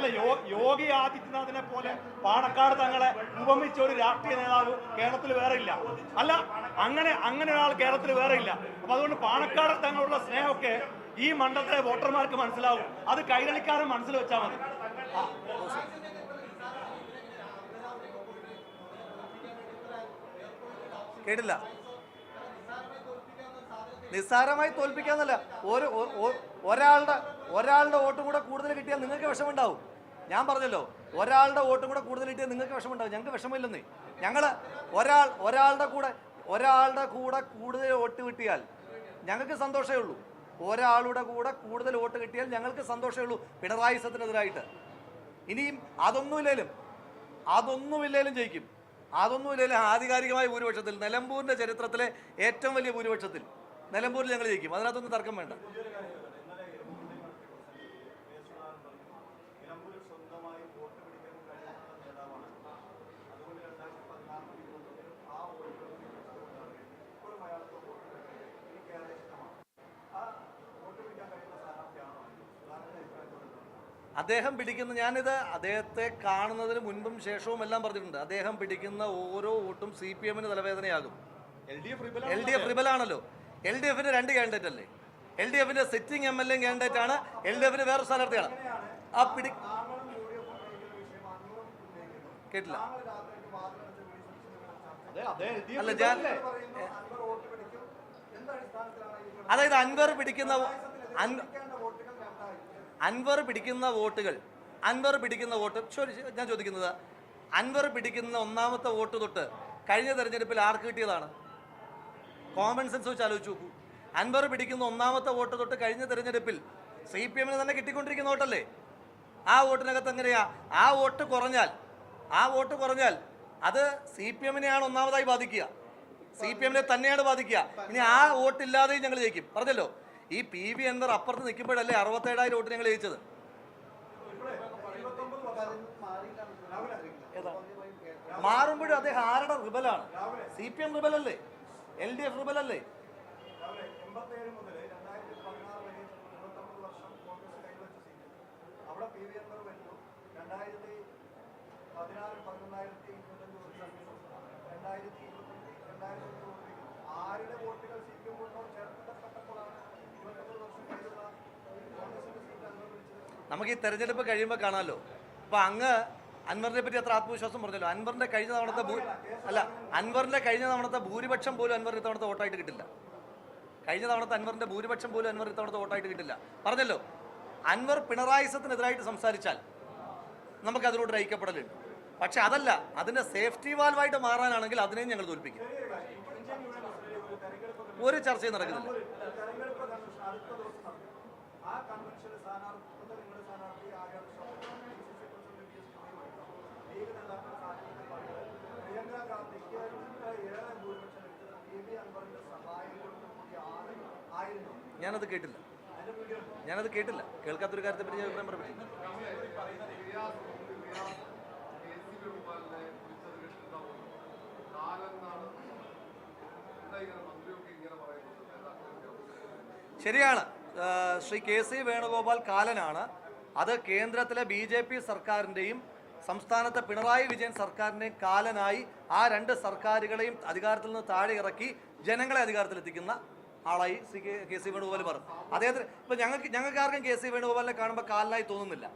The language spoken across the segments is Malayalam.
അല്ല യോഗി ആദിത്യനാഥിനെ പോലെ പാണക്കാട് തങ്ങളെ ഉപമിച്ച ഒരു രാഷ്ട്രീയ നേതാവ് കേരളത്തിൽ വേറെ ഇല്ല അല്ല അങ്ങനെ അങ്ങനെ ഒരാൾ കേരളത്തിൽ വേറെ ഇല്ല അപ്പൊ അതുകൊണ്ട് പാണക്കാട് തങ്ങളുള്ള സ്നേഹമൊക്കെ ഈ മണ്ഡലത്തിലെ വോട്ടർമാർക്ക് മനസ്സിലാവും. അത് കൈരളിക്കാരൻ മനസ്സിൽ വെച്ചാൽ മതി. കേട്ടില്ല. നിസ്സാരമായി തോൽപ്പിക്കാന്നല്ല. ഒരു ഒരാളുടെ ഒരാളുടെ വോട്ടും കൂടെ കൂടുതൽ കിട്ടിയാൽ നിങ്ങൾക്ക് വിഷമമുണ്ടാവും. ഞാൻ പറഞ്ഞല്ലോ ഒരാളുടെ വോട്ടും കൂടെ കൂടുതൽ കിട്ടിയാൽ നിങ്ങൾക്ക് വിഷമമുണ്ടാവും. ഞങ്ങൾക്ക് വിഷമമില്ലെന്നേ. ഞങ്ങൾ ഒരാൾ ഒരാളുടെ കൂടെ ഒരാളുടെ കൂടെ കൂടുതൽ വോട്ട് കിട്ടിയാൽ ഞങ്ങൾക്ക് സന്തോഷമേ ഉള്ളൂ. ഒരാളുടെ കൂടെ കൂടുതൽ വോട്ട് കിട്ടിയാൽ ഞങ്ങൾക്ക് സന്തോഷമേ ഉള്ളൂ. പിണറായി സത്തിനെതിരായിട്ട് ഇനിയും അതൊന്നുമില്ലേലും അതൊന്നുമില്ലേലും ജയിക്കും. അതൊന്നുമില്ലേലും ആധികാരികമായ ഭൂരിപക്ഷത്തിൽ നിലമ്പൂരിന്റെ ചരിത്രത്തിലെ ഏറ്റവും വലിയ ഭൂരിപക്ഷത്തിൽ നിലമ്പൂരിൽ ഞങ്ങൾ ജയിക്കും. അതിനകത്തൊന്നും തർക്കം വേണ്ട. അദ്ദേഹം പിടിക്കുന്ന ഞാനിത് അദ്ദേഹത്തെ കാണുന്നതിന് മുൻപും ശേഷവും എല്ലാം പറഞ്ഞിട്ടുണ്ട്. അദ്ദേഹം പിടിക്കുന്ന ഓരോ വോട്ടും സി പി എമ്മിന് തലവേദനയാകും. എൽ ഡി എഫ് പ്രിബലാണല്ലോ റിബലാണല്ലോ. എൽ ഡി എഫിന് രണ്ട് കാൻഡിഡേറ്റ് അല്ലേ? എൽ ഡി എഫിന്റെ sitting M L A candidate ആണ്. എൽ ഡി എഫിന് വേറെ സ്ഥാനാർത്ഥിയാണ്. ആ പിടി കേട്ടില്ല. അല്ല ഞാൻ അതായത് അൻവർ പിടിക്കുന്ന അൻവർ പിടിക്കുന്ന വോട്ടുകൾ അൻവർ പിടിക്കുന്ന വോട്ട് ഞാൻ ചോദിക്കുന്നത് അൻവർ പിടിക്കുന്ന ഒന്നാമത്തെ വോട്ട് തൊട്ട് കഴിഞ്ഞ തെരഞ്ഞെടുപ്പിൽ ആർക്ക് കിട്ടിയതാണ്? കോമൺ സെൻസ് വെച്ച് ആലോചിച്ച് നോക്കൂ. അൻവർ പിടിക്കുന്ന ഒന്നാമത്തെ വോട്ട് തൊട്ട് കഴിഞ്ഞ തെരഞ്ഞെടുപ്പിൽ സി പി എമ്മിന് തന്നെ കിട്ടിക്കൊണ്ടിരിക്കുന്ന വോട്ടല്ലേ? ആ വോട്ടിനകത്ത് എങ്ങനെയാ? ആ വോട്ട് കുറഞ്ഞാൽ ആ വോട്ട് കുറഞ്ഞാൽ അത് സി പി എമ്മിനെയാണ് ഒന്നാമതായി ബാധിക്കുക. സി പി എമ്മിനെ തന്നെയാണ് ബാധിക്കുക. ഇനി ആ വോട്ടില്ലാതെയും ഞങ്ങൾ ജയിക്കും. പറഞ്ഞല്ലോ? ഈ പി വി എന്നർ അപ്പുറത്ത് നിൽക്കുമ്പോഴല്ലേ അറുപത്തേഴായിരം വോട്ട് ഞങ്ങൾ ജയിച്ചത്? മാറുമ്പോഴും അദ്ദേഹം ആരുടെ റിബലാണ്? സി പി എം റിബലല്ലേ? എൽ ഡി എഫ് റിബലല്ലേ? അവിടെ പി വി അൻവർ വരുന്നു രണ്ടായിരത്തി പതിനാറ് പതിനൊന്നായിരത്തി ഇരുപത്തഞ്ച് വോട്ട് രണ്ടായിരത്തി ഇരുപത്തഞ്ച് രണ്ടായിരത്തി ഇരുപത്തി ആരുടെ വോട്ടുകൾ സി പി എം വോട്ടിനോട് ചേർക്കപ്പെട്ടപ്പോഴാണ് ഇരുപത്തൊമ്പത് വർഷം കഴിഞ്ഞുള്ള കോൺഗ്രസിന്റെ സീറ്റ് അൻവർ പിടിച്ചത് നമുക്ക് ഈ തെരഞ്ഞെടുപ്പ് കഴിയുമ്പോൾ കാണാമല്ലോ അപ്പൊ അങ്ങ് അൻവറിനെ പറ്റി അത്ര ആത്മവിശ്വാസം പറഞ്ഞല്ലോ. അൻവറിന്റെ കഴിഞ്ഞ തവണത്തെ അല്ല അൻവറിന്റെ കഴിഞ്ഞ തവണത്തെ ഭൂരിപക്ഷം പോലും അൻവർ ഇത്തവണത്തെ വോട്ടായിട്ട് കിട്ടില്ല. കഴിഞ്ഞ തവണത്തെ അൻവറിന്റെ ഭൂരിപക്ഷം പോലും അൻവർ ഇത്തവണത്തെ വോട്ടായിട്ട് കിട്ടില്ല. പറഞ്ഞല്ലോ. അൻവർ പിണറായിസത്തിനെതിരായിട്ട് സംസാരിച്ചാൽ നമുക്ക് അതിലൂടെ ഐക്യപ്പെടലുണ്ട്. പക്ഷെ അതല്ല അതിന്റെ സേഫ്റ്റി വാൽവായിട്ട് മാറാനാണെങ്കിൽ അതിനെയും ഞങ്ങൾ തോൽപ്പിക്കും. ഒരു ചർച്ചയും നടക്കുന്നില്ല. ആ നിങ്ങളുടെ സ്ഥാനാർത്ഥി ആര്യാ ലീഗ് സാധിക്കുന്നുണ്ട് പ്രിയങ്ക ഗാന്ധിക്ക് ഏറെ ഭൂരിപക്ഷം ലഭിച്ചത് പി വി അൻവറിന്റെ സഹായങ്ങളോട് കൂടിയാണ് ആയിരുന്നു. ഞാനത് കേട്ടില്ല. ഞാനത് കേട്ടില്ല. കേൾക്കാത്തൊരു കാര്യത്തെ പറ്റി ഞാൻ അഭിപ്രായം പറഞ്ഞു ശരിയാണ്. ശ്രീ കെ സി വേണുഗോപാൽ കാലനാണ്. അത് കേന്ദ്രത്തിലെ ബി ജെ പി സർക്കാരിന്റെയും സംസ്ഥാനത്തെ പിണറായി വിജയൻ സർക്കാരിനെ കാലനായി ആ രണ്ട് സർക്കാരുകളെയും അധികാരത്തിൽ നിന്ന് താഴെ ഇറക്കി ജനങ്ങളെ അധികാരത്തിലെത്തിക്കുന്ന ആളായി ശ്രീ കെ സി വേണുഗോപാൽ പറഞ്ഞു. അദ്ദേഹത്തിന് ഇപ്പം ഞങ്ങൾക്ക് ഞങ്ങൾക്ക് ആർക്കും കെ സി വേണുഗോപാലിനെ കാണുമ്പോൾ കാലനായി തോന്നുന്നില്ല.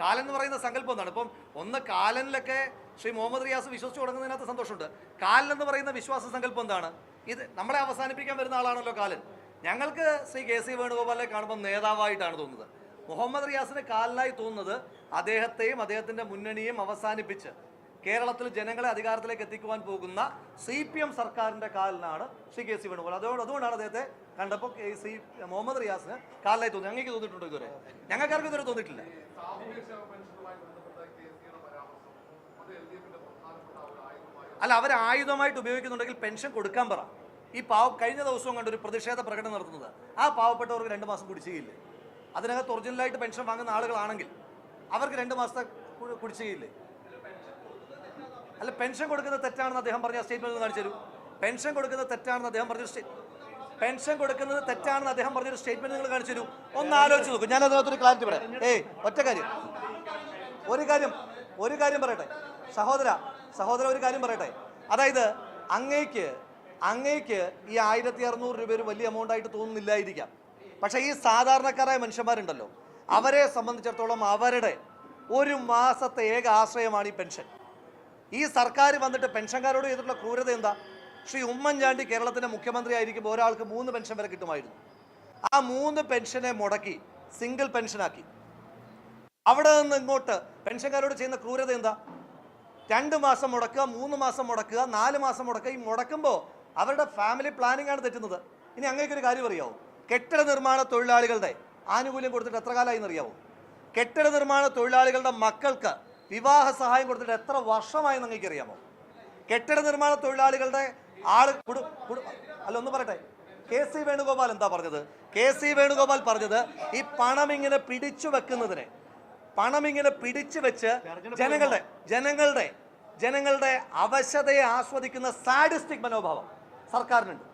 കാലൻ എന്ന് പറയുന്ന സങ്കല്പം എന്താണ് ഇപ്പം ഒന്ന് കാലനിലൊക്കെ ശ്രീ മുഹമ്മദ് റിയാസ് വിശ്വസിച്ച് തുടങ്ങുന്നതിനകത്ത് സന്തോഷമുണ്ട്. കാലൻ എന്ന് പറയുന്ന വിശ്വാസ സങ്കല്പം എന്താണ്? ഇത് നമ്മളെ അവസാനിപ്പിക്കാൻ വരുന്ന ആളാണല്ലോ കാലൻ. ഞങ്ങൾക്ക് ശ്രീ കെ സി വേണുഗോപാലിനെ കാണുമ്പോൾ നേതാവായിട്ടാണ് തോന്നുന്നത്. മുഹമ്മദ് റിയാസിന് കാലിലായി തോന്നുന്നത് അദ്ദേഹത്തെയും അദ്ദേഹത്തിന്റെ മുന്നണിയും അവസാനിപ്പിച്ച് കേരളത്തിൽ ജനങ്ങളെ അധികാരത്തിലേക്ക് എത്തിക്കുവാൻ പോകുന്ന സി പി എം സർക്കാരിന്റെ കാലിനാണ് ശ്രീ കെ സി വേണുഗോപാൽ. അതുകൊണ്ട് അതുകൊണ്ടാണ് അദ്ദേഹത്തെ കണ്ടപ്പോൾ സി മുഹമ്മദ് റിയാസിന് കാലിലായി തോന്നി ഞങ്ങൾക്ക് തോന്നിയിട്ടുണ്ടോ ഇതുവരെ? ഞങ്ങൾക്കാർക്കും ഇതുവരെ തോന്നിയിട്ടില്ല. അല്ല അവർ ആയുധമായിട്ട് ഉപയോഗിക്കുന്നുണ്ടെങ്കിൽ പെൻഷൻ കൊടുക്കാൻ പറ. ഈ കഴിഞ്ഞ ദിവസവും കണ്ടൊരു പ്രതിഷേധ പ്രകടനം നടത്തുന്നത് ആ പാവപ്പെട്ടവർക്ക് രണ്ട് മാസം കുടിശ്ശികയില്ലേ? അതിനകത്ത് ഒറിജിനലായിട്ട് പെൻഷൻ വാങ്ങുന്ന ആളുകളാണെങ്കിൽ അവർക്ക് രണ്ട് മാസത്തെ കുടിശ്ശികയില്ലേ? അല്ല പെൻഷൻ കൊടുക്കുന്ന തെറ്റാണെന്ന് അദ്ദേഹം പറഞ്ഞ സ്റ്റേറ്റ്മെന്റ് കാണിച്ചു തരൂ. പെൻഷൻ കൊടുക്കുന്ന തെറ്റാണെന്ന് അദ്ദേഹം പറഞ്ഞൊരു സ്റ്റേ പെൻഷൻ കൊടുക്കുന്നത് തെറ്റാണെന്ന് അദ്ദേഹം പറഞ്ഞൊരു സ്റ്റേറ്റ്മെന്റ് നിങ്ങൾ കാണിച്ചു തരൂ. ഒന്ന് ആലോചിച്ച് നോക്കും. ഞാൻ അതിനകത്തൊരു ക്ലാരിറ്റി പറയാം. ഏയ് ഒറ്റ കാര്യം. ഒരു കാര്യം ഒരു കാര്യം പറയട്ടെ. സഹോദര സഹോദര ഒരു കാര്യം പറയട്ടെ. അതായത് അങ്ങേക്ക് അങ്ങേക്ക് ഈ ആയിരത്തി അറുന്നൂറ് രൂപ ഒരു വലിയ എമൗണ്ട് ആയിട്ട് തോന്നുന്നില്ലായിരിക്കാം. പക്ഷേ ഈ സാധാരണക്കാരായ മനുഷ്യന്മാരുണ്ടല്ലോ അവരെ സംബന്ധിച്ചിടത്തോളം അവരുടെ ഒരു മാസത്തെ ഏക ആശ്രയമാണ് ഈ പെൻഷൻ. ഈ സർക്കാർ വന്നിട്ട് പെൻഷൻകാരോട് ചെയ്തിട്ടുള്ള ക്രൂരത എന്താ? ശ്രീ ഉമ്മൻചാണ്ടി കേരളത്തിന്റെ മുഖ്യമന്ത്രി ആയിരിക്കുമ്പോൾ ഒരാൾക്ക് മൂന്ന് പെൻഷൻ വരെ കിട്ടുമായിരുന്നു. ആ മൂന്ന് പെൻഷനെ മുടക്കി സിംഗിൾ പെൻഷനാക്കി. അവിടെ നിന്ന് ഇങ്ങോട്ട് പെൻഷൻകാരോട് ചെയ്യുന്ന ക്രൂരത എന്താ? രണ്ട് മാസം മുടക്കുക മൂന്ന് മാസം മുടക്കുക നാല് മാസം മുടക്കുക. ഈ മുടക്കുമ്പോൾ അവരുടെ ഫാമിലി പ്ലാനിംഗ് ആണ് തെറ്റുന്നത്. ഇനി അങ്ങേക്കൊരു കാര്യം അറിയാവോ? കെട്ടിട നിർമ്മാണ തൊഴിലാളികളുടെ ആനുകൂല്യം കൊടുത്തിട്ട് എത്ര കാലമായി എന്നറിയാവോ? കെട്ടിട നിർമ്മാണ തൊഴിലാളികളുടെ മക്കൾക്ക് വിവാഹ സഹായം കൊടുത്തിട്ട് എത്ര വർഷമായി നിങ്ങൾക്ക് അറിയാമോ കെട്ടിട നിർമ്മാണ തൊഴിലാളികളുടെ ആൾ അല്ല ഒന്ന് പറയട്ടെ. കെ സി വേണുഗോപാൽ എന്താ പറഞ്ഞത്? കെ സി വേണുഗോപാൽ പറഞ്ഞത് ഈ പണം ഇങ്ങനെ പിടിച്ചു വെക്കുന്നതിന് പണം ഇങ്ങനെ പിടിച്ചു വെച്ച് ജനങ്ങളുടെ ജനങ്ങളുടെ ജനങ്ങളുടെ അവശതയെ ആസ്വദിക്കുന്ന സാഡിസ്റ്റിക് മനോഭാവം സർക്കാരിനുണ്ട്.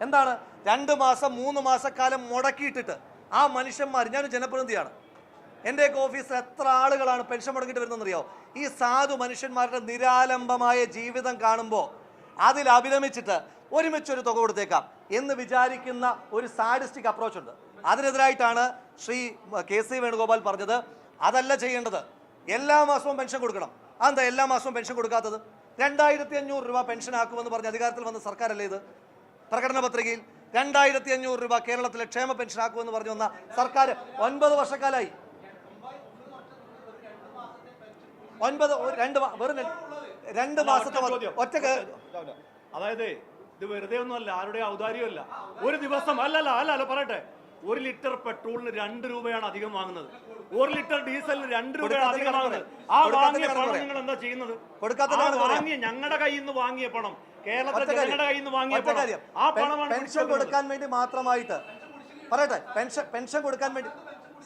എന്താണ്? രണ്ട് മാസം മൂന്ന് മാസക്കാലം മുടക്കിയിട്ടിട്ട്. ആ മനുഷ്യന്മാർ ഞാനൊരു ജനപ്രതിനിധിയാണ്. എന്റെയൊക്കെ ഓഫീസിൽ എത്ര ആളുകളാണ് പെൻഷൻ മുടങ്ങിയിട്ട് വരുന്നതെന്നറിയോ? ഈ സാധു മനുഷ്യന്മാരുടെ നിരാലംബമായ ജീവിതം കാണുമ്പോൾ അതിൽ അഭിരമിച്ചിട്ട് ഒരുമിച്ചൊരു തുക കൊടുത്തേക്കാം എന്ന് വിചാരിക്കുന്ന ഒരു സാഡിസ്റ്റിക് അപ്രോച്ച് ഉണ്ട് അതിനെതിരായിട്ടാണ് ശ്രീ കെ സി വേണുഗോപാൽ പറഞ്ഞത്. അതല്ല ചെയ്യേണ്ടത്. എല്ലാ മാസവും പെൻഷൻ കൊടുക്കണം. അതെന്താ എല്ലാ മാസവും പെൻഷൻ കൊടുക്കാത്തത്? രണ്ടായിരത്തി അഞ്ഞൂറ് രൂപ പെൻഷൻ ആക്കുമെന്ന് പറഞ്ഞ് അധികാരത്തിൽ വന്ന സർക്കാരല്ലേ ഇത്? പ്രകടന പത്രികയിൽ രണ്ടായിരത്തി അഞ്ഞൂറ് രൂപ കേരളത്തിലെ ക്ഷേമ പെൻഷൻ ആക്കുമെന്ന് പറഞ്ഞു വന്ന സർക്കാർ ഒൻപത് വർഷക്കാലായി ഒൻപത് രണ്ട് വെറും രണ്ട്- മാസത്തെ ഒറ്റ അതായത് ഇത് വെറുതെ ഒന്നുമല്ല ആരുടെ ഔദാര്യമല്ല. ഒരു ദിവസം അല്ലല്ല അല്ല അല്ല പറയട്ടെ. ഒരു ലിറ്റർ പെട്രോളിന് രണ്ട് രൂപയാണ് അധികം വാങ്ങുന്നത്. ഒരു ലിറ്റർ ഡീസലിന് രണ്ട് രൂപയാണ് അധികം വാങ്ങുന്നത്. ആ വാങ്ങിയ പണം നിങ്ങൾ എന്താ ചെയ്യുന്നത്? വാങ്ങിയ ഞങ്ങളുടെ കയ്യിൽ നിന്ന് വാങ്ങിയ പണം. കേരളത്തിലെ ഞങ്ങളുടെ കയ്യിൽ നിന്ന് വാങ്ങിയ പണം. ആ പണമാണ് പെൻഷൻ കൊടുക്കാൻ വേണ്ടി മാത്രമായിട്ട് പറയട്ടെ. പെൻഷൻ പെൻഷൻ കൊടുക്കാൻ വേണ്ടി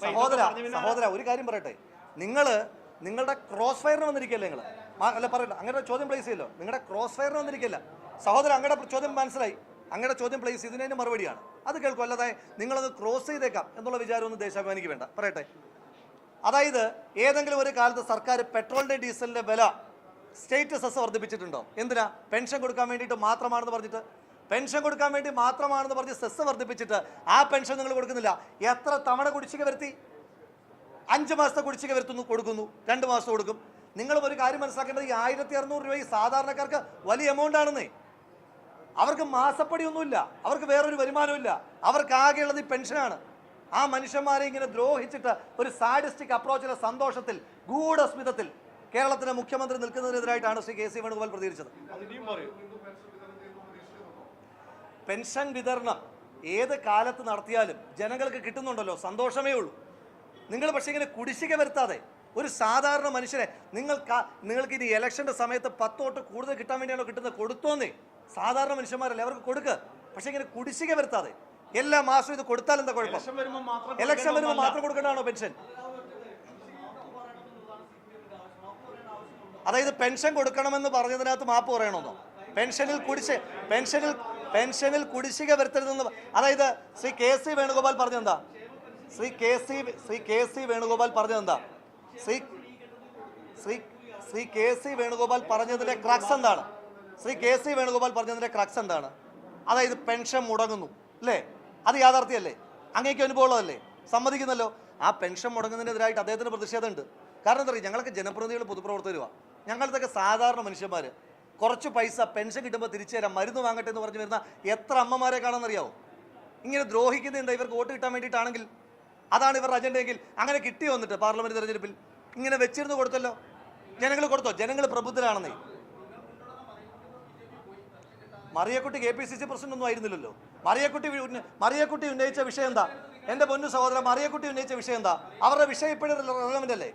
സഹോദര സഹോദര ഒരു കാര്യം പറയട്ടെ. നിങ്ങൾ നിങ്ങളുടെ ക്രോസ് ഫയറിന് വന്നിരിക്കല്ലേ നിങ്ങൾ അല്ല പറയട്ടെ അങ്ങനെ ചോദ്യം പ്ലേസ് ചെയ്യല്ലോ. നിങ്ങളുടെ ക്രോസ് ഫയറിന് വന്നിരിക്കില്ല? സഹോദര അങ്ങയുടെ ചോദ്യം മനസ്സിലായി. അങ്ങയുടെ ചോദ്യം പ്ലേസ് ചെയ്തതിന് മറുപടിയാണ്. അത് കേൾക്കും അല്ലാതെ നിങ്ങളത് ക്രോസ് ചെയ്തേക്കാം എന്നുള്ള വിചാരമൊന്നും ദേശാഭിമാനിക്ക് വേണ്ട. പറയട്ടെ. അതായത് ഏതെങ്കിലും ഒരു കാലത്ത് സർക്കാർ പെട്രോളിന്റെ ഡീസലിന്റെ വില സ്റ്റേറ്റ് സെസ് വർദ്ധിപ്പിച്ചിട്ടുണ്ടോ? എന്തിനാ? പെൻഷൻ കൊടുക്കാൻ വേണ്ടിയിട്ട് മാത്രമാണെന്ന് പറഞ്ഞിട്ട്? പെൻഷൻ കൊടുക്കാൻ വേണ്ടി മാത്രമാണെന്ന് പറഞ്ഞ് സെസ് വർദ്ധിപ്പിച്ചിട്ട് ആ പെൻഷൻ നിങ്ങൾ കൊടുക്കുന്നില്ല. എത്ര തവണ കുടിശ്ശിക വരുത്തി? അഞ്ച് മാസത്തെ കുടിശ്ശിക വരുത്തുന്നു കൊടുക്കുന്നു. രണ്ട് മാസം കൊടുക്കും. നിങ്ങൾ ഒരു കാര്യം മനസ്സിലാക്കേണ്ടത് ഈ ആയിരത്തി അറുന്നൂറ് രൂപ ഈ സാധാരണക്കാർക്ക് വലിയ എമൗണ്ട് ആണെന്നേ. അവർക്ക് മാസപ്പടിയൊന്നുമില്ല. അവർക്ക് വേറൊരു വരുമാനമില്ല അവർക്ക് ആകെയുള്ളത് ഈ പെൻഷനാണ്. ആ മനുഷ്യന്മാരെ ഇങ്ങനെ ദ്രോഹിച്ചിട്ട് ഒരു സാഡിസ്റ്റിക് അപ്രോച്ചിലെ സന്തോഷത്തിൽ ഗൂഢസ്മിതത്തിൽ കേരളത്തിലെ മുഖ്യമന്ത്രി നിൽക്കുന്നതിനെതിരായിട്ടാണ് ശ്രീ കെ സി വേണുഗോപാൽ പ്രതികരിച്ചത്. പെൻഷൻ വിതരണം ഏത് കാലത്ത് നടത്തിയാലും ജനങ്ങൾക്ക് കിട്ടുന്നുണ്ടല്ലോ. സന്തോഷമേ ഉള്ളൂ. നിങ്ങൾ പക്ഷേ ഇങ്ങനെ കുടിശ്ശിക വരുത്താതെ ഒരു സാധാരണ മനുഷ്യനെ നിങ്ങൾ നിങ്ങൾക്ക് ഇനി ഇലക്ഷന്റെ സമയത്ത് പത്തോട്ട് തൊട്ട് കൂടുതൽ കിട്ടാൻ വേണ്ടിയാണോ കിട്ടുന്നത് കൊടുത്തോന്നേ. സാധാരണ മനുഷ്യന്മാരല്ലേ? അവർക്ക് കൊടുക്കുക പക്ഷെ ഇങ്ങനെ കുടിശ്ശിക വരുത്താതെ. എല്ലാ മാസവും ഇത് കൊടുത്താൽ എന്താ കുഴപ്പം? ഇലക്ഷൻ വരുമ്പോൾ മാത്രം കൊടുക്കേണ്ടതാണോ പെൻഷൻ? അതായത് പെൻഷൻ കൊടുക്കണമെന്ന് പറഞ്ഞതിനകത്ത് മാപ്പ് പറയണമെന്നോ? പെൻഷനിൽ കുടിശ്ശ പെൻഷനിൽ പെൻഷനിൽ കുടിശ്ശിക വരുത്തരുതെന്ന് അതായത് ശ്രീ കെ സി വേണുഗോപാൽ പറഞ്ഞെന്താ Shri K C Shri K C Venugopal പറഞ്ഞതെന്താ? Shri Shri Shri K C Venugopal പറഞ്ഞതിന്റെ ക്രാക്സ് എന്താണ്? ശ്രീ കെ സി വേണുഗോപാൽ പറഞ്ഞതിന്റെ ക്രക്സ് എന്താണ്? അതായത് പെൻഷൻ മുടങ്ങുന്നു അല്ലേ? അത് യാഥാർത്ഥ്യല്ലേ അങ്ങേക്ക് അനുഭവമുള്ളതല്ലേ? സമ്മതിക്കുന്നല്ലോ? ആ പെൻഷൻ മുടങ്ങുന്നതിനെതിരായിട്ട് അദ്ദേഹത്തിന് പ്രതിഷേധമുണ്ട്. കാരണം എന്താ പറയുക ഞങ്ങളൊക്കെ ജനപ്രതിനിധികൾ പൊതുപ്രവർത്തകരുവാ. ഞങ്ങളതൊക്കെ സാധാരണ മനുഷ്യന്മാർ കുറച്ച് പൈസ പെൻഷൻ കിട്ടുമ്പോൾ തിരിച്ചു തരാം മരുന്ന് വാങ്ങട്ടെ എന്ന് പറഞ്ഞു വരുന്ന എത്ര അമ്മമാരെ കാണാമെന്നറിയാവോ ഇങ്ങനെ ദ്രോഹിക്കുന്നത് എന്താ ഇവർക്ക് വോട്ട് കിട്ടാൻ വേണ്ടിയിട്ടാണെങ്കിൽ? അതാണ് ഇവരുടെ അജണ്ടയെങ്കിൽ അങ്ങനെ കിട്ടി വന്നിട്ട് പാർലമെന്റ് തെരഞ്ഞെടുപ്പിൽ. ഇങ്ങനെ വെച്ചിരുന്ന് കൊടുത്തല്ലോ. ജനങ്ങൾ കൊടുത്തോ? ജനങ്ങൾ പ്രബുദ്ധരാണെന്നേ. Mariyakutty K P C C president ഒന്നും ആയിരുന്നില്ലല്ലോ. മറിയക്കുട്ടി മറിയക്കുട്ടി ഉന്നയിച്ച വിഷയം എന്താ? എന്റെ പൊന്നു സഹോദരൻ മറിയക്കുട്ടി ഉന്നയിച്ച വിഷയം എന്താ? അവരുടെ വിഷയം ഇപ്പോഴും റെലവെന്റ് അല്ലേ?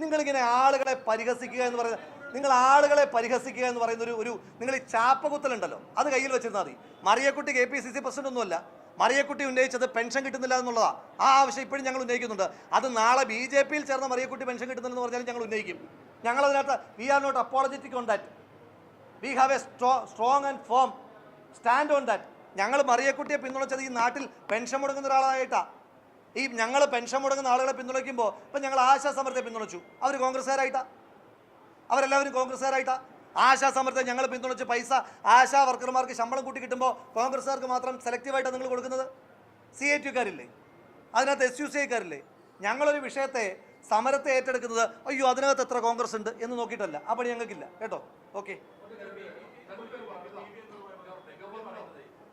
നിങ്ങളിങ്ങനെ ആളുകളെ പരിഹസിക്കുക എന്ന് പറയുന്നത് നിങ്ങൾ ആളുകളെ പരിഹസിക്കുക എന്ന് പറയുന്ന ഒരു ഒരു നിങ്ങൾ ഈ ചാപ്പകുത്തലുണ്ടല്ലോ. അത് കയ്യിൽ വെച്ചിരുന്നാൽ മതി. Mariyakutty K P C C president ഒന്നുമല്ല മറിയക്കുട്ടി ഉന്നയിച്ചത് പെൻഷൻ കിട്ടുന്നില്ല എന്നുള്ളതാ. ആ ആവശ്യം ഇപ്പോഴും ഞങ്ങൾ ഉന്നയിക്കുന്നുണ്ട്. അത് നാളെ ബി ജെ പിയിൽ ചേർന്ന മറിയക്കുട്ടി പെൻഷൻ കിട്ടുന്നില്ലെന്ന് പറഞ്ഞാലും ഞങ്ങൾ ഉന്നയിക്കും. ഞങ്ങൾ അതിനകത്ത് we are not apologetic on that we have a strong and firm stand on that ഞങ്ങൾ മറിയക്കുട്ടിയെ പിന്തുണച്ചത് ഈ നാട്ടിൽ പെൻഷൻ മുടങ്ങുന്ന ഒരാളായിട്ടാണ് ഈ ഞങ്ങൾ പെൻഷൻ മുടങ്ങുന്ന ആളുകളെ പിന്തുണയ്ക്കുമ്പോൾ ഇപ്പം ഞങ്ങൾ ആശാസമരത്തെ പിന്തുണച്ചു. അവർ കോൺഗ്രസ്സുകാരായിട്ടാ. അവരെല്ലാവരും കോൺഗ്രസ്സുകാരായിട്ടാ. ആശാസമരത്തെ ഞങ്ങൾ പിന്തുണച്ച് പൈസ ആശാ വർക്കർമാർക്ക് ശമ്പളം കൂട്ടി കിട്ടുമ്പോൾ കോൺഗ്രസ്സുകാർക്ക് മാത്രം സെലക്റ്റീവായിട്ടാണ് നിങ്ങൾ കൊടുക്കുന്നത്? സി ഐ ടിക്കാരില്ലേ അതിനകത്ത് എസ് യു സി ഐക്കാരില്ലേ? ഞങ്ങളൊരു വിഷയത്തെ സമരത്തെ ഏറ്റെടുക്കുന്നത് അയ്യോ അതിനകത്ത് എത്ര കോൺഗ്രസ് ഉണ്ട് എന്ന് നോക്കിയിട്ടല്ല. ആ പണി ഞങ്ങൾക്കില്ല. കേട്ടോ? ഓക്കെ.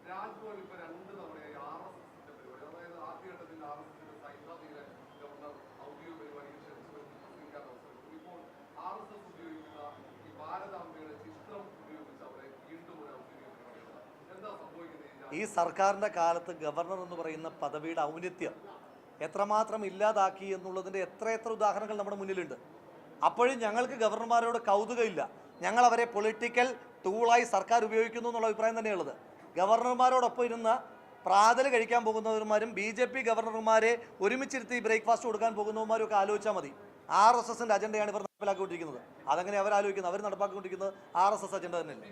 രാജ്ഭവൻ ഇപ്പൊ രണ്ട് തവണയായി ആർ എസ് എസിന്റെ പരിപാടി അതായത് ആദ്യഘട്ടത്തിൽ ആർ എസ് എസിന്റെ സൈദ്ധാന്തികളെ ഗവർണർ ഔദ്യോഗിക പരിപാടിയിൽ ക്ഷണിച്ചു പ്രസംഗിക്കാൻ അവസരം. ഇപ്പോൾ ആർ എസ് എസ് ഉപയോഗിക്കുന്ന ഈ ഭാരതാംബയുടെ ചിത്രം ഉപയോഗിച്ച് അവരെ വീണ്ടും ഒരു ഔദ്യോഗിക പരിപാടിയാണ് എന്താ സംഭവിക്കുന്നത് ഈ സർക്കാരിന്റെ കാലത്ത് ഗവർണർ എന്ന് പറയുന്ന പദവിയുടെ ഔന്നിത്യം എത്രമാത്രം ഇല്ലാതാക്കി എന്നുള്ളതിന്റെ എത്രയെത്ര എത്ര ഉദാഹരണങ്ങൾ നമ്മുടെ മുന്നിലുണ്ട് അപ്പോഴും ഞങ്ങൾക്ക് ഗവർണർമാരോട് കൗതുകമില്ല ഞങ്ങൾ അവരെ പൊളിറ്റിക്കൽ ടൂളായി സർക്കാർ ഉപയോഗിക്കുന്നു എന്നുള്ള അഭിപ്രായം തന്നെയുള്ളത്. ഗവർണർമാരോടൊപ്പം ഇരുന്ന പ്രാതൽ കഴിക്കാൻ പോകുന്നവന്മാരും ബി ജെ പി ഗവർണർമാരെ ഒരുമിച്ചിരുത്തി ബ്രേക്ക്ഫാസ്റ്റ് കൊടുക്കാൻ പോകുന്നവന്മാരും ഒക്കെ ആലോചിച്ചാൽ മതി. ആർ എസ് എസിന്റെ അജണ്ടയാണ് ഇവർ നടപ്പിലാക്കിക്കൊണ്ടിരിക്കുന്നത്. അതങ്ങനെ അവർ ആലോചിക്കുന്നത് അവർ നടപ്പാക്കിക്കൊണ്ടിരിക്കുന്നത് ആർ എസ് എസ് അജണ്ട തന്നെയല്ലേ?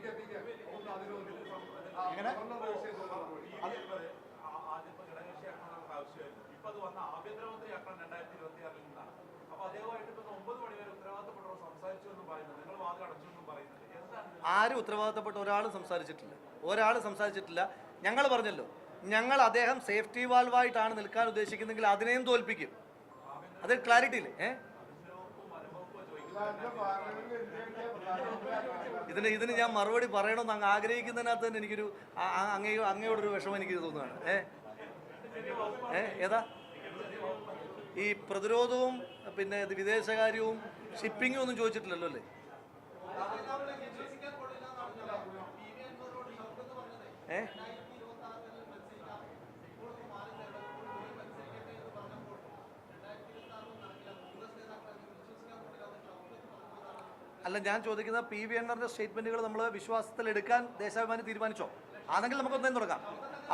ആദ്യത്തെ ഘടകകക്ഷിയാക്കണം ആവശ്യമായിരുന്നു ഇപ്പൊ അത് വന്ന ആഭ്യന്തരമന്ത്രിയാക്കണം രണ്ടായിരത്തി ഇരുപത്തി ആറിൽ നിന്നാണ് അപ്പൊ അദ്ദേഹമായിട്ട് ഇപ്പൊ ഒമ്പത് മണിവരെ ഉത്തരവാദിത്തപ്പെട്ടവർ സംസാരിച്ചു എന്നും പറയുന്നു നിങ്ങൾ വാദം അടച്ചു എന്നും പറയുന്നുണ്ട് എന്താണ് ഇത്? ആരും ഉത്തരവാദിത്തപ്പെട്ട ഒരാളും സംസാരിച്ചിട്ടില്ല. ഒരാൾ സംസാരിച്ചിട്ടില്ല. ഞങ്ങൾ പറഞ്ഞല്ലോ ഞങ്ങൾ അദ്ദേഹം സേഫ്റ്റി വാൽവായിട്ടാണ് നിൽക്കാൻ ഉദ്ദേശിക്കുന്നെങ്കിൽ അതിനെയും തോൽപ്പിക്കും. അത് ക്ലാരിറ്റി ഇല്ലേ? ഏ? ഇതിന് ഇതിന് ഞാൻ മറുപടി പറയണമെന്ന് അങ്ങ് ആഗ്രഹിക്കുന്നതിനകത്ത് തന്നെ എനിക്കൊരു അങ്ങേ അങ്ങയോടൊരു വിഷമം എനിക്ക് തോന്നുകയാണ്. ഏ? ഏ ഏതാ? ഈ പ്രതിരോധവും പിന്നെ വിദേശകാര്യവും ഷിപ്പിങ്ങും ഒന്നും ചോദിച്ചിട്ടില്ലല്ലോ അല്ലേ? അല്ല ഞാൻ ചോദിക്കുന്ന പി വി എണ്ണറിന്റെ സ്റ്റേറ്റ്മെന്റുകൾ നമ്മൾ വിശ്വാസത്തിൽ എടുക്കാൻ ദേശാഭിമാനി തീരുമാനിച്ചോ? ആണെങ്കിൽ നമുക്ക് ഒന്നേ തുടങ്ങാം.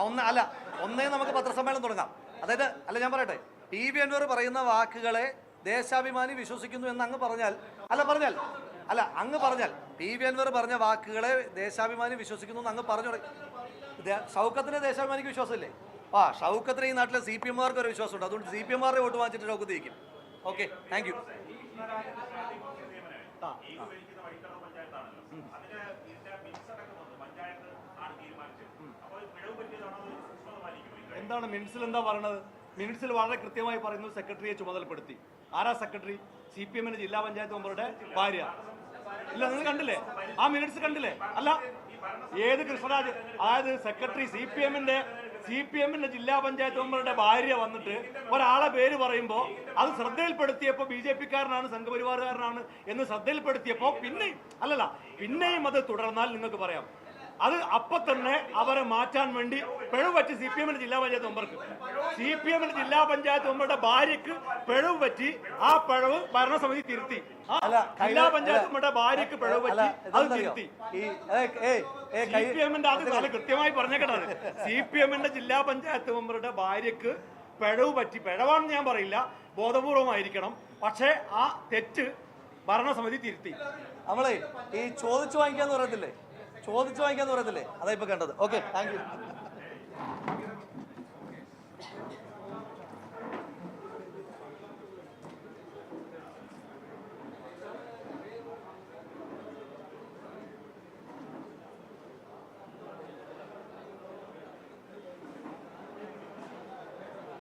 ഒന്ന് അല്ല ഒന്നേ നമുക്ക് പത്രസമ്മേളനം തുടങ്ങാം. അതായത് അല്ല ഞാൻ പറയട്ടെ. പി വി എണ്ണൂർ പറയുന്ന വാക്കുകളെ ദേശാഭിമാനി വിശ്വസിക്കുന്നു എന്ന് അങ്ങ് പറഞ്ഞാൽ അല്ല പറഞ്ഞാൽ അല്ല അങ്ങ് പറഞ്ഞാൽ പി വി അൻവർ പറഞ്ഞ വാക്കുകളെ ദേശാഭിമാനി വിശ്വസിക്കുന്നു അങ്ങ് പറഞ്ഞു. ഷൗക്കത്തിന് ദേശാഭിമാനിക്ക് വിശ്വാസമില്ലേ? ആ ഷൗക്കത്തിന് ഈ നാട്ടിലെ സി പി എമ്മാർക്ക് ഒരു വിശ്വാസമുണ്ട്. അതുകൊണ്ട് സി പി എമ്മാരുടെ വോട്ട് വാങ്ങിച്ചിട്ട് ഷൗക്കത്ത് ജയിക്കും. ഓക്കെ താങ്ക് യു എന്താണ് മിനിറ്റ്സിൽ എന്താ പറയുന്നത് മിനിറ്റ്സിൽ വളരെ കൃത്യമായി പറയുന്നു സെക്രട്ടറിയെ ചുമതലപ്പെടുത്തി. ആരാ സെക്രട്ടറി സി പി എമ്മിന്റെ ജില്ലാ പഞ്ചായത്ത് മെമ്പറുടെ ഭാര്യ. ഇല്ല നിങ്ങൾ കണ്ടില്ലേ? ആ മിനിറ്റ്സ് കണ്ടില്ലേ? അല്ല ഏത് കൃഷ്ണരാജ് അതായത് സെക്രട്ടറി സി പി എമ്മിന്റെ സി പി എമ്മിന്റെ ജില്ലാ പഞ്ചായത്ത് മെമ്പറുടെ ഭാര്യ വന്നിട്ട് ഒരാളെ പേര് പറയുമ്പോൾ അത് ശ്രദ്ധയിൽപ്പെടുത്തിയപ്പോൾ ബി ജെ പിക്കാരനാണ് സംഘപരിവാറുകാരനാണ് എന്ന് ശ്രദ്ധയിൽപ്പെടുത്തിയപ്പോൾ പിന്നെയും അല്ലല്ല പിന്നെയും അത് തുടർന്നാൽ നിങ്ങൾക്ക് പറയാം. അത് അപ്പൊ തന്നെ അവരെ മാറ്റാൻ വേണ്ടി പിഴവ് പറ്റി സി പി എമ്മിന്റെ ജില്ലാ പഞ്ചായത്ത് മെമ്പർക്ക്. സി പി എമ്മിന്റെ ജില്ലാ പഞ്ചായത്ത് മെമ്പറുടെ ഭാര്യക്ക് പിഴവ് പറ്റി ആ പിഴവ് ഭരണസമിതി തിരുത്തി. ജില്ലാ പഞ്ചായത്ത് മെമ്പറുടെ ഭാര്യക്ക് പിഴവ് പറ്റി അത്? തിരുത്തി. സി പി എമ്മിന്റെ അത് നല്ല കൃത്യമായി പറഞ്ഞേക്കണത് സി പി എമ്മിന്റെ ജില്ലാ പഞ്ചായത്ത് മെമ്പറുടെ ഭാര്യക്ക് പിഴവ് പറ്റി. പിഴവാണെന്ന് ഞാൻ പറയില്ല. ബോധപൂർവമായിരിക്കണം. പക്ഷേ ആ തെറ്റ് ഭരണസമിതി തിരുത്തി. നമ്മളെ ഈ ചോദിച്ചു വാങ്ങിക്കാന്ന് പറയത്തില്ലേ? ചോദിച്ചു വാങ്ങിക്കാന്ന് പറയത്തില്ലേ അതാ ഇപ്പൊ കണ്ടത്. Okay thank